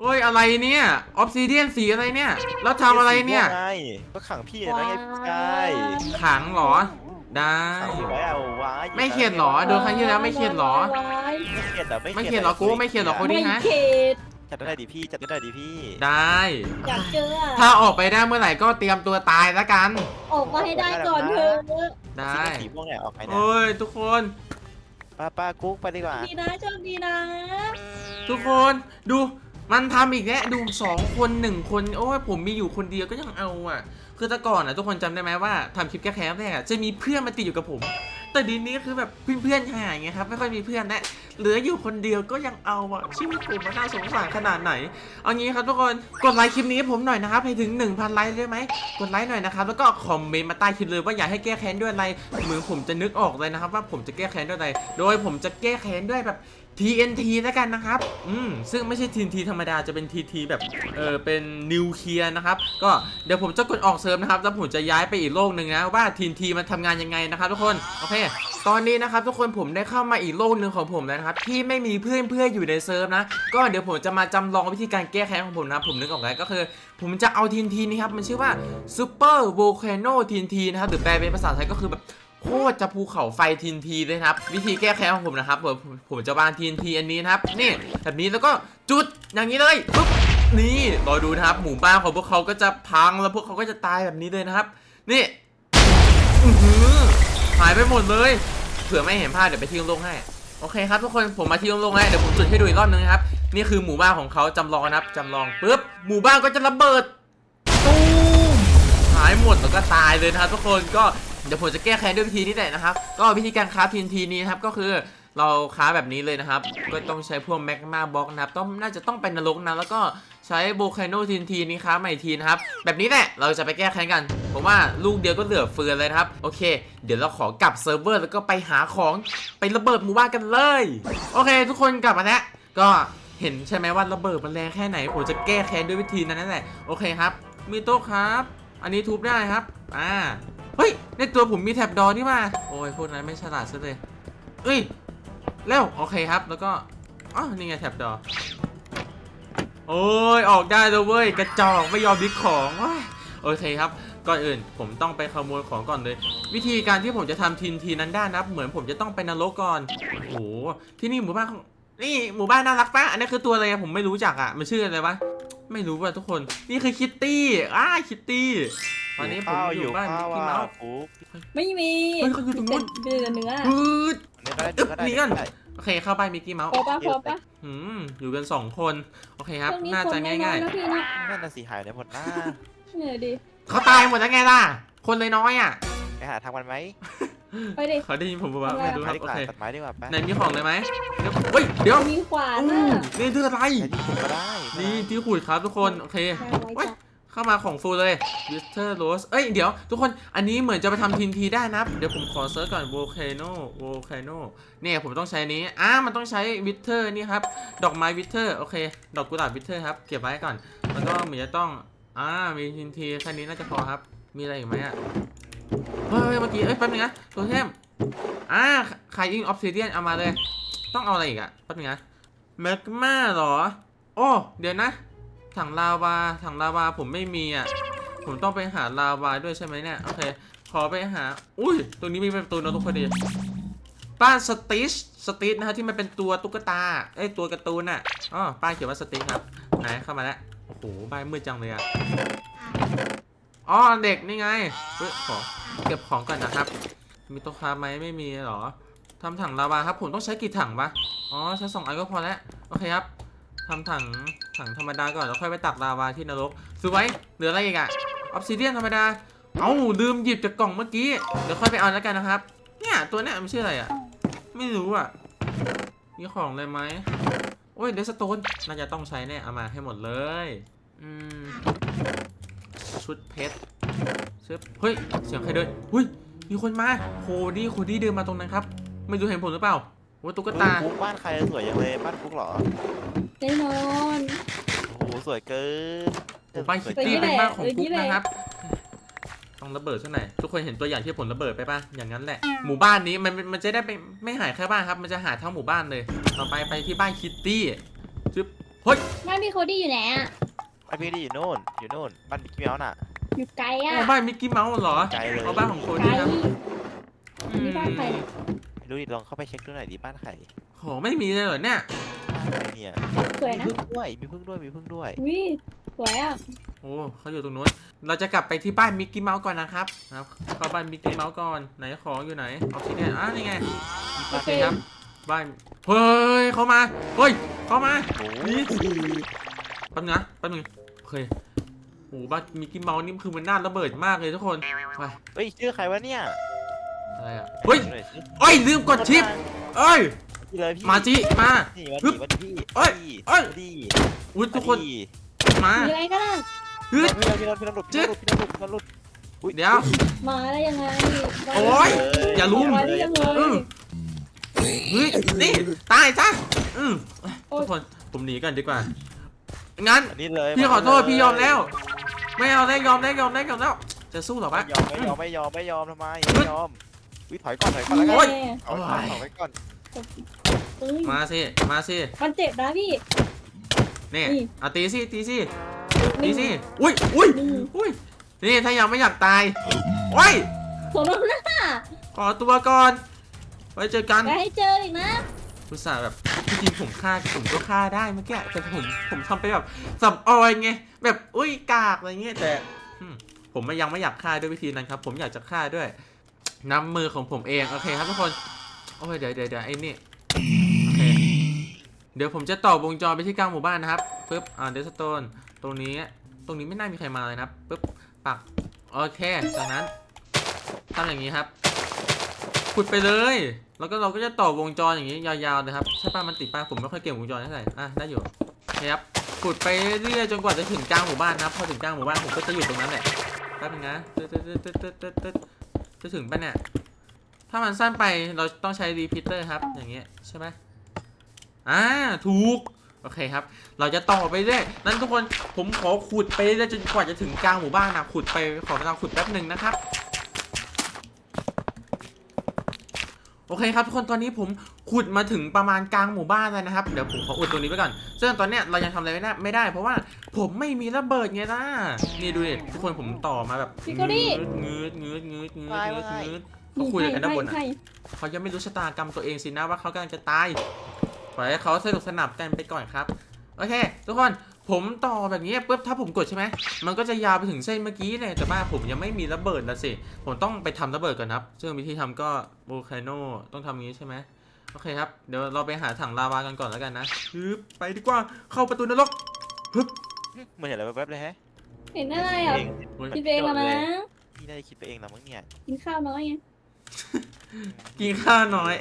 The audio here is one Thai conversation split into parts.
เฮ้ยอะไรเนี่ยออฟซิเดียนสีอะไรเนี่ย แล้วทำอะไรเนี่ยสีม่วงไงก็ขังพี่นะไงพี่ชายขังเหรอ ได้ ขังอยู่ไว้เอาไว้ไม่เข็ดเหรอ โดนครั้งที่แล้วไม่เข็ดเหรอ ไม่เข็ดแต่ไม่ไม่เข็ดเหรอกูไม่เข็ดหรอกคนนี้ไม่ฮะเข็ดจัดได้ดิพี่จัดได้ดิพี่ได้ อยากเจออะถ้าออกไปได้เมื่อไหร่ก็เตรียมตัวตายแล้วกัน ออกมาให้ได้ก่อนเถอะได้สีม่วงเนี่ยออกไปนะโอ้ยทุกคน ป้าป้ากุ๊กไปดีกว่า ดีนะโชคดีนะ ทุกคนดู มันทำอีกแล้วดูสองคนหนึ่งคนโอ้ยผมมีอยู่คนเดียวก็ยังเอาอะ คือแต่ก่อนอะทุกคนจำได้ไหมว่าทำคลิปแก้แค้นแรกอะจะมีเพื่อนมาติดอยู่กับผม แต่ดีนี้คือแบบเพื่อนๆหายไงครับไม่ค่อยมีเพื่อนแล้วเหลืออยู่คนเดียวก็ยังเอาอะชีวิตผมมันน่าสงสารขนาดไหนเอางี้ครับทุกคนกดไลค์คลิปนี้ให้ผมหน่อยนะครับให้ถึง 1,000ไลค์ได้ไหมกดไลค์หน่อยนะครับแล้วก็คอมเมนต์มาใต้คลิปเลยว่าอยากให้แก้แค้นด้วยอะไรเหมือนผมจะนึกออกเลยนะครับว่าผมจะแก้แค้นด้วยอะไรโดยผมจะแก้แค้นด้วยแบบ TNT แล้วกันนะครับ อืม ซึ่งไม่ใช่ TNT ธรรมดา จะเป็น TT แบบ เออเป็นนิวเคลียร์นะครับ ก็เดี๋ยวผมจะกดออกเซิร์ฟนะครับ แล้วผมจะย้ายไปอีกโลกหนึ่งนะ ว่า TNT มันทำงานยังไงนะครับทุกคน โอเค ตอนนี้นะครับทุกคนผมได้เข้ามาอีกโลกหนึ่งของผมแล้วนะครับ ที่ไม่มีเพื่อนเพื่ออยู่ในเซิร์ฟนะ ก็เดี๋ยวผมจะมาจำลองวิธีการแก้แค้นของผมนะครับผมนึกออกแล้วก็คือ ผมจะเอา TNT นี้ครับ มันชื่อว่า Super Volcano TNT นะครับ หรือแปลเป็นภาษาไทยก็คือแบบ โคตรจะภูเขาไฟทีนทีเลยครับ วิธีแก้แค้นของผมนะครับผมผมจะวางทีนทีอันนี้นะครับนี่แบบนี้แล้วก็จุดอย่างนี้เลยปุ๊บนี่รอดูนะครับ หมู่บ้านของพวกเขาก็จะพังแล้วพวกเขาก็จะตายแบบนี้เลยนะครับ นี่อือหายไปหมดเลยเผื่อไม่เห็นภาพเดี๋ยวไปที่โล่งๆให้โอเคครับทุกคนผมมาที่โล่งๆให้เดี๋ยวผมจุดให้ดูอีกรอบนึงนะครับนี่คือหมู่บ้านของเขาจำลองนะครับจำลองปุ๊บหมู่บ้านก็จะระเบิดตูมหายหมดแล้วก็ตายเลยนะครับทุกคนก็ เดี๋ยวผมจะแก้แค้นด้วยวิธีนี้แหละนะครับ ก็วิธีการคราฟทีนทีนี้ครับก็คือเราคราแบบนี้เลยนะครับ ก็ต้องใช้พวกแมกมาบล็อกนะครับ ต้องน่าจะต้องเป็นนรกนะ แล้วก็ใช้โบคาโนทีนทีนี้ครับใหม่ทีนะครับ แบบนี้แหละ เราจะไปแก้แค้นกัน ผมว่าลูกเดียวก็เหลือเฟือเลยครับ โอเค เดี๋ยวเราขอกลับเซิร์ฟเวอร์แล้วก็ไปหาของไประเบิดหมู่บ้านกันเลย โอเค ทุกคนกลับมาแล้ว ก็เห็นใช่ไหมว่าระเบิดมันแรงแค่ไหน ผมจะแก้แค้นด้วยวิธีนั้นนั่นแหละ โอเคครับ มีโต๊ะครับ อันนี้ทุบได้ครับ อ่า เฮ้ย ในตัวผมมีแท็บดอนี่มาโอ้ยพวกนั้นไม่ฉลาดซะเลยเอ้ยแล้วโอเคครับแล้วก็อ๋อนี่ไงแท็บดอโอ้ยออกได้แล้วเว้ยกระจอกไม่ยอมดิกของว้ายโอเคครับก่อนอื่นผมต้องไปขโมยของก่อนเลย วิธีการที่ผมจะทำทีนทีนั้นได้นะเหมือนผมจะต้องไปนรกก่อนโอ้โหที่นี่หมู่บ้านนี่หมู่บ้านน่ารักปะอันนี้คือตัวอะไรผมไม่รู้จักอะมันชื่ออะไรวะไม่รู้ว่ะทุกคนนี่คือคิตตี้อ้าคิตตี้ ตอนนี้ผมอยู่บ้านมิกกี้เมาส์กุ๊กไม่มีเฮ้ยเขาอยู่ตรงนู้นเดือเนื้อปืดเนี่ยก็ได้อึ๊บก็ได้หนีก่อนได้โอเคเข้าไปมิกกี้เมาส์พอปะพอปะอืมอยู่กันสองคนโอเคครับช่วงนี้น่าคนจะน้อยง่ายๆนะพี่นะนั่นน่ะสิหายไปหมดหน้าเหนื่อยดิๆเขาตายหมดแล้วไงล่ะ คนเลยน้อยอะไปหาทางมันไหมไปดิเขาได้ยินผมบอกว่าไม่รู้คไปรับดีโอกว่าเคตัดไม้ดีกว่าไปไหนมีของเลยไหมเดี๋ยวเฮ้ยเดี๋ยวมีขวานอู้น่ะนี่คืออะไรใช้ที่ขุดก็ได้นี่ที่ขูดครับทุกคนโอเคมาไว้ เข้ามาของฟูลเลย Wister Rose เอ้ย เดี๋ยว ทุกคน อันนี้เหมือนจะไปทำทีนทีได้นะ เดี๋ยวผมขอเซิร์ชก่อน Volcano Volcano เนี่ยผมต้องใช้นี้อ่ามันต้องใช้ Witter นี่ครับ ดอกไม้ Witter โอเค ดอกกุหลาบ Witter ครับ เก็บไว้ก่อน แล้วก็เหมือนจะต้อง อ่า มีทีนทีแค่นี้น่าจะพอครับ มีอะไรอีกไหมอะ เฮ้ย เมื่อกี้ เอ้ย แป๊บนึงนะตัวเทมอ่าขายอิงออฟซิเดียนเอามาเลย ต้องเอาอะไรอีกอะ แป๊บนึงนะแมกมาเหรอ โอ้ เดี๋ยวนะ ถังลาวาถังลาวาผมไม่มีอะ ผมต้องไปหาลาวาด้วยใช่ไหมเนี่ย โอเค ขอไปหา อุ้ย ตรงนี้มีประตูนรกพอดีบ้านสติชสติชนะฮะที่มันเป็นตัวตุ๊กตา เอ้ย ตัวการ์ตูนอะอ๋อป้ายเขียนว่าสติชครับ ไหนเข้ามาแล้ว โอ้โหบ้านมืดจังเลยอะอ๋อเด็กนี่ไงเฮ้ยขอเก็บของก่อนนะครับ มีโต๊ะค้าไหมไม่มีหรอทำถังลาวาครับ ผมต้องใช้กี่ถังปะอ๋อใช้สองอันก็พอแล้ว โอเคครับ ทำถังถังธรรมดาก่อนแล้วค่อยไปตักลาวาที่นรกซื้อไว้เหลืออะไรอีกอะออฟซิเดียนธรรมดา เอ้าลืมหยิบจากกล่องเมื่อกี้ เดี๋ยวค่อยไปเอาแล้วกันนะครับ เนี่ยตัวเนี้ยมันชื่ออะไรอะไม่รู้อะมีของเลยไหมโอ้ยเดสโตนน่าจะต้องใช้แน่เอามาให้หมดเลยอืมชุดเพชรเสื้อเฮ้ยเสียงใครเดินหุ้ยมีคนมาโคดี้โคดี้เดินมาตรงนั้นครับ ไม่รู้เห็นผมหรือเปล่าว่าตุ๊กตาบ้านใครสวยอย่างเลยบ้านกุ๊กเหรอ แน่นอน โอ้โหสวยเกินผมบ้านคิตตี้เป็นบ้านของกุ๊กนะครับ ต้องระเบิดซะหน่อยทุกคนเห็นตัวอย่างที่ผมระเบิดไปป่ะ อย่างนั้นแหละ หมู่บ้านนี้มันมันจะได้ไม่ไม่หายแค่บ้านครับ มันจะหายทั้งหมู่บ้านเลย ต่อไปไปที่บ้านคิตตี้จึ๊บเฮ้ยบ้านพี่โคดี้อยู่ไหนอะบ้านพี่ดีอยู่นู่น อยู่นู่น บ้านมิกกี้เมาส์น่ะ อยู่ไกลอะโอ้บ้านมิกกี้เมาส์เหรอไกลเลย เอาบ้านของโคไกล ดี้ครับนี่บ้านใครเนี่ย ไม่รู้ดิลองเข้าไปเช็คดูหน่อยดิบ้านใครโหไม่มีเลยเหรอเนี่ยบ้านใคร เนี่ยสวยมีนะพึ่งด้วยมีพึ่งด้วยมีพึ่งด้วย วิสวยอะโอ้เขาอยู่ตรงนู้น เราจะกลับไปที่บ้านมิกกี้เมาส์ก่อนนะครับนะครับเข้าบ้านมิกกี้เมาส์ก่อนไหนของอยู่ไหนออกซิเดนอะนี่ไงโอโอเคเคครับ บ้านเฮ้ยเข้ามาเฮ้ยเข้ามาโอ้นี่แป๊บนึงนะแป๊บนึงโอเคโอ้บ้านมิกกี้เมาส์นี่คือมันน่าระเบิดมากเลยทุกคนไปเฮ้ยชื่อใครวะเนี่ยอะไรอะเฮ้ยดูหน่อสิเอ้ยลืมกดชิปเอ้ย นี่เลยพี่มาจิมานี่วันฮึนี้บวันนี้พี่เอ้ยพี่เอ้ยดีอุ้ยทุกคนดีมามีอะไรก็ได้เฮ้ยพี่เราพี่เราพี่เราหลุดพี่เราหลุดพี่เราหลุดพี่เราหลุดอุ๊เดี๋ยวมาได้ยังไงโอ๊ยอย่าลุมมาได้ยังไงอืมเฮ้ยนี่ตายซะอืมโอ๊ยทุกคนผมหนีกันดีกว่างั้นอันนี้เลยพี่ขอโทษาเลยพี่ยอมแล้ว ไม่เอาแล้วยอมแล้วยอมแล้วยอมแล้วจะสู้เหรอไม่วะยอมไม่ยอมไม่ยอมไม่ยอมทำไมไม่ยอมวิถอยก่อนถอยก่อนแล้วกัโอ๊ยนถอยก่อนถอยก่อน เอ้ยมาสิ มาสิ มันเจ็บนะพี่ นี่นี่ เอาตีสิ ตีสิ ตีสิ อุ้ยอุ้ยนี่อุ้ยนี่ถ้ายังไม่อยากตาย โอ้ย สมน้ำหน้าขอตัวก่อน ไว้เจอกันอย่าให้เจออีกนะอุตส่าห์แบบจริงๆผมฆ่าผมก็ฆ่าได้เมื่อกี้แต่ผมผมทำไปแบบสับออยไง แบบอุ้ยกากอะไรเงี้ยแต่อืมผมไม่ยังไม่อยากฆ่าด้วยวิธีนั้นครับ ผมอยากจะฆ่าด้วย น้ำมือของผมเอง โอเคครับทุกคน โอ้ยเดี๋ยวเดี๋ยวเดี๋ยวไอ้นี่ โอเค เดี๋ยวผมจะต่อวงจรไปที่กลางหมู่บ้านนะครับปึ๊บ อ่าเดสโตน ตรงนี้ ตรงนี้ไม่น่ามีใครมาเลยนะครับปึ๊บ ปัก โอเค จากนั้นทำอย่างนี้ครับ ขุดไปเลย แล้วก็เราก็จะต่อวงจรอย่างนี้ยาวๆเลยครับใช่ป่ะมันติดป่ะผมไม่ค่อยเก่งวงจรเท่าไหร่ อะได้อยู่ครับ ขุดไปเรื่อยๆจนกว่าจะถึงกลางหมู่บ้านนะครับ พอถึงกลางหมู่บ้านผมก็จะอยู่ตรงนั้นแหละแป๊บนึงนะตึ๊ดตึ๊ดตึ๊ดตึ๊ดตึ๊ดตึ๊ดจะถึงปะเนี่ย ถ้ามันสั้นไปเราต้องใช้รีพิเตอร์ครับ อย่างเงี้ยใช่ไหมอ่าถูก โอเคครับ เราจะต่อไปเรื่อยนั้นทุกคนผมขอขุดไปเรื่อยจนกว่าจะถึงกลางหมู่บ้านนะขุดไปขอเวลาขุดแป๊บหนึ่งนะครับโอเคครับทุกคนตอนนี้ผมขุดมาถึงประมาณกลางหมู่บ้านแล้วนะครับ เดี๋ยวผมขออุดตรงนี้ไปก่อนซึ่งตอนเนี้ยเรายังทำอะไรไม่ได้ไม่ได้ เพราะว่าผมไม่มีระเบิดไงล่ะนี่ดูดิทุกคนผมต่อมาแบบพี่โคดี้งืดงืดงืดงืดไม่งืดไม่งืด เขาคุยกันด้านบนอะให้เขายังไม่รู้ชะตากรรมตัวเองสินะว่าเขากำลังจะตายปล่อยให้เขาสนุกสนับกันไปก่อนครับ โอเค ทุกคนผมต่อแบบนี้ปุ๊บถ้าผมกดใช่ไหมมันก็จะยาวไปถึงเส้นเมื่อกี้เลยแต่ว่าผมยังไม่มีระเบิดนะสิ ผมต้องไปทำระเบิดก่อนครับ ซึ่งวิธีทำก็โ o ลคาโนต้องทำอย่างนี้ใช่ไหมโอเคครับ เดี๋ยวเราไปหาถังลาวากันก่อนแล้วกันนะฮึบไปดีกว่าเข้าประตูนรกฮึบเหมือนเห็นอะไรแวบๆเลยแฮะเห็นอะไรอะเองเฮ้ยคิดไปเองแล้วนะพี่น่าจะคิดไปเองนะมั้งเนี่ยกินข้าวน้อยไง กินข้าวน้อย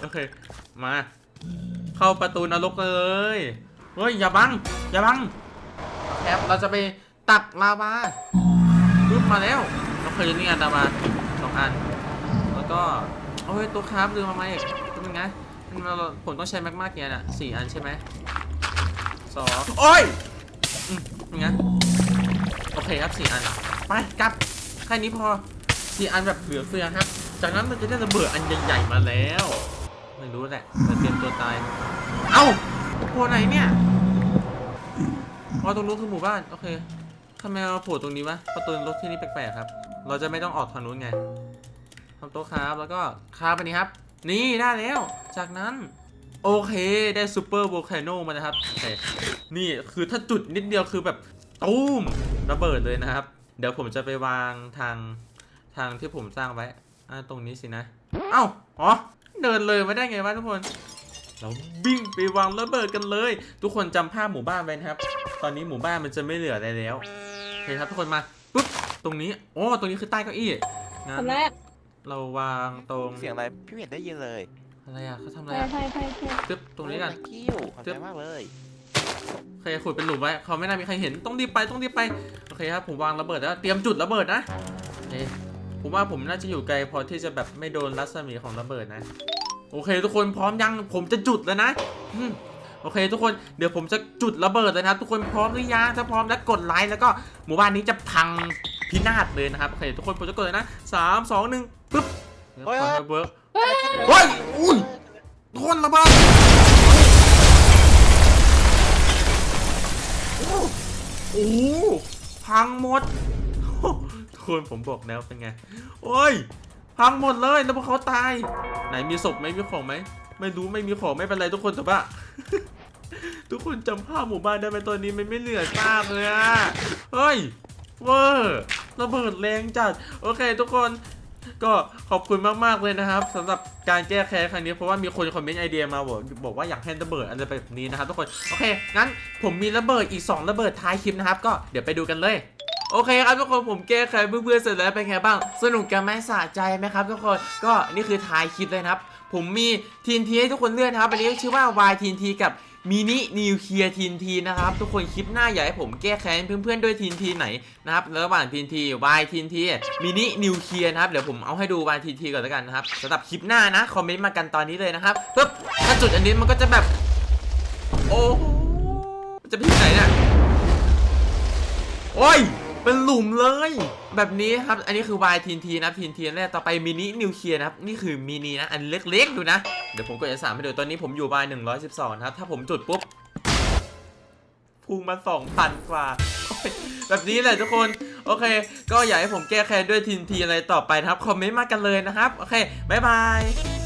โอเค มา เข้าประตูนรกเลย เฮ้ย อย่าบัง อย่าบังแคปเราจะไปตักลาวาปึ๊บมาแล้วเราเคยนี่ไงลาวาสองอัน แล้วก็โอ้ยตัวคราฟลืมมาไหมตัวนึงนะมันเราผมต้องใช้แม็กมากเกียร์อะสี่อันใช่ไหมสองโอ้ยอืมยังไงโอเคครับสี่อัน ไปกลับ แค่นี้พอสี่อันแบบเหลือเฟือครับ จากนั้นมันจะได้ระเบิดอันใหญ่ๆมาแล้ว ไม่รู้แหละแต่เตรียมตัวตาย เอ้าโผล่ไหนเนี่ยอ๋อตรงนู้นคือหมู่บ้าน โอเคทำไมเราโผล่ตรงนี้วะประตูรถที่นี่แปลกๆครับ เราจะไม่ต้องออกทางนู้นไงทำโต๊ะคราฟแล้วก็คราฟไปนี้ครับ นี่ได้แล้ว จากนั้น โอเคได้ซูเปอร์โวลคาโนมานะครับโอเคนี่คือถ้าจุดนิดเดียวคือแบบตูมระเบิดเลยนะครับ เดี๋ยวผมจะไปวางทางทางที่ผมสร้างไว้ อ่าตรงนี้สินะ เอ้า อ๋อ เดินเลยมาได้ไงวะทุกคน เราวิ่งไปวางระเบิดกันเลย ทุกคนจำภาพหมู่บ้านไว้นะครับ ตอนนี้หมู่บ้านมันจะไม่เหลืออะไรแล้วโอเคครับทุกคนมา ปุ๊บ ตรงนี้ โอ้ ตรงนี้คือใต้เก้าอี้งั้นทำไรอะเราวางตรง เสียงอะไร พี่ไม่เห็นได้ยินเลย อะไรอะเขาทำอะไรใช่อะใช่ใช่ใช่ปึ๊บตรงนี้กันโอ้ thank you ขอบใจมากเลยโอเคขุดเป็นหลุมไว้เขาไม่น่ามีใครเห็น ต้องรีบไป ต้องรีบไป โอเคครับ ผมวางระเบิดแล้ว เตรียมจุดระเบิดนะโอเค ผมว่าผมน่าจะอยู่ไกลพอที่จะแบบไม่โดนรัศมีของระเบิดนะ โอเค ทุกคนพร้อมยังผมจะจุดแล้วนะโอเค ทุกคนเดี๋ยวผมจะจุดระเบิดเลยนะทุกคนพร้อมหรือยังถ้าพร้อมแล้วกดไลค์แล้วก็หมู่บ้านนี้จะพังพินาศเลยนะครับโอเคทุกคนผมจะกดเลยนะสามสองหนึ่งปึ๊บเดี๋ยวขอให้เวิร์กเฮ้ยเฮ้ยอุ้ยทุกคนระเบิดโอ้พังหมด คนผมบอกแล้วเป็นไง โอ้ย พังหมดเลยแล้วพวกเขาตาย ไหนมีศพไหมมีของไหม ไม่รู้ไม่มีของไม่เป็นไรทุกคนจบปะทุกคนจำภาพหมู่บ้านได้ไหมตอนนี้มันไม่เหลือซากเลยอะเฮ้ยเวอร์ระเบิดแรงจัด โอเค ทุกคนก็ขอบคุณมาก ๆ เลยนะครับสำหรับการแก้แค้นครั้งนี้เพราะว่ามีคนคอมเมนต์ไอเดียมาบอกบอกว่าอยากให้ระเบิดอะไรแบบนี้นะครับทุกคน โอเค งั้นผมมีระเบิดอีก 2 ระเบิดท้ายคลิปนะครับ ก็เดี๋ยวไปดูกันเลย โอเคครับทุกคนผมแก้ไขเพื่อนๆเสร็จแล้วเป็นไงบ้าง สนุกกันไหมสะใจไหมครับ ทุกคนก็นี่คือท้ายคลิปเลยนะครับ ผมมีทีนทีให้ทุกคนเลือกนะครับอันนี้ชื่อว่า Y ทีนทีกับมินินิวเคลียร์ทีนทีนะครับ ทุกคนคลิปหน้าอยากให้ผมแก้แค้นเพื่อนๆด้วยทีนทีไหนนะครับระหว่างทีนที Y ทีนทีมินินิวเคลียร์นะครับ เดี๋ยวผมเอาให้ดู Y ทีนทีก่อนแล้วกันนะครับสำหรับคลิปหน้านะ คอมเมนต์มากันตอนนี้เลยนะครับปึ๊บถ้าจุดอันนี้มันก็จะแบบ โอ้จะไปที่ไหนเนี่ยโอ้ย เป็นหลุมเลย แบบนี้ครับ อันนี้คือ Y ทีนทีนะทีนทีแรกต่อไปมินินิวเคลียร์นะครับ นี่คือมินินะ อันเล็กๆดูนะ เดี๋ยวผมกดจะสามให้ดูตอนนี้ผมอยู่ Y 112นะครับ ถ้าผมจุดปุ๊บพุ่งมา2,000กว่า แบบนี้แหละทุกคนโอเค ก็อยากให้ผมแก้แค้นด้วยทีนทีอะไรต่อไปนะครับ คอมเมนต์มากันเลยนะครับ โอเค บ๊ายบาย